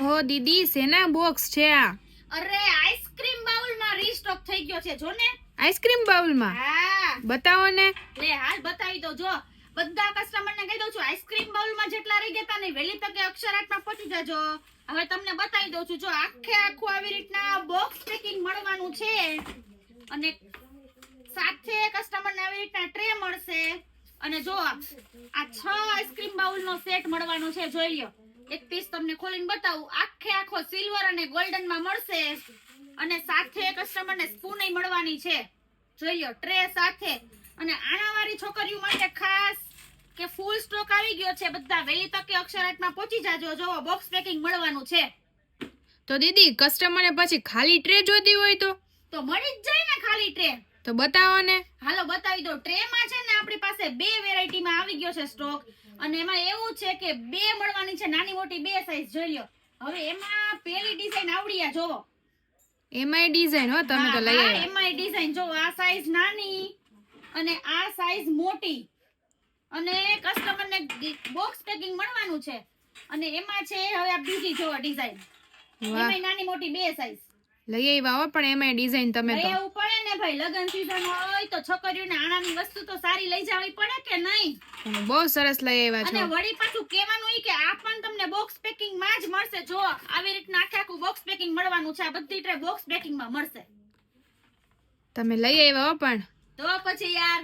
હો દીદી સેના બોક્સ છે આ? અરે આઈસ્ક્રીમ બાઉલમાં રીસ્ટોક થઈ ગયો છે જો ને. આઈસ્ક્રીમ બાઉલમાં? હા. બતાવો ને. લે હાલ બતાવી દો જો. બધા કસ્ટમરને કહી દઉં છું આઈસ્ક્રીમ બાઉલમાં જેટલા રહી ગયા તા ને વહેલી તકે અક્ષરાટમાં પહોંચી જાજો. હવે તમને બતાવી દઉં છું જો આખે આખું આવી રીતના બોક્સ પેકિંગ મળવાનું છે. અને સાથે કસ્ટમરને આવી રીતના ટ્રે મળશે. અને જો આ છ આઈસ્ક્રીમ બાઉલનો સેટ મળવાનો છે જોઈ લ્યો. એક પીસ તમને ખોલીને બતાવું. આખે આખો સિલ્વર અને ગોલ્ડનમાં મળશે. અને સાથે કસ્ટમરને સ્પૂન મળવાની છે. જોઈ લો ટ્રે સાથે. અને આણાવાળી છોકરીઓ માટે ખાસ કે ફૂલ સ્ટોક આવી ગયો છે બધા. વહેલી તકે અક્ષરાટમાં પહોંચી જાજો. જો બોક્સ પેકિંગ મળવાનું છે. તો દીદી કસ્ટમરને પછી ખાલી ટ્રે જોતી હોય તો? તો મળી જ જાય ને ખાલી ટ્રે તો બતાવો ને હાલો બતાવી દો ટ્રે માં છે ને આપણી પાસે બે વેરાયટી માં આવી ગયો છે સ્ટોક. અને એમાં એવું છે કે બે મળવાની છે નાની મોટી બે સાઈઝ જોઈ લો હવે એમાં પેલી ડિઝાઇન આવડી આ જોવો. એમાંય ડિઝાઇન હો તમે તો લઈ આવ્યા. એમાંય ડિઝાઇન જો આ સાઈઝ નાની અને આ સાઈઝ મોટી. અને કસ્ટમરને બોક્સ પેકિંગ મળવાનું છે. અને એમાં છે હવે આ બીજી જો ડિઝાઇન એમાં નાની મોટી બે સાઈઝ લઈ આવ્યા હો પણ એમાંય ડિઝાઇન તમે તો. ને ભાઈ લગન સીઝન હોય તો છોકરીઓને આણાની વસ્તુ તો સારી લઈ જવી પડે કે નહીં? બહુ સરસ લઈ આવ્યા અને વળી પાછું કહેવાનું ઈ કે આ પણ તમને બોક્સ પેકિંગમાં જ મળશે. જો આવી રીતના આખે આખું બોક્સ પેકિંગ મળવાનું છે. આ બધી ટ્રે બોક્સ પેકિંગમાં મળશે. તમે લઈ આવ્યા પણ. તો પછી યાર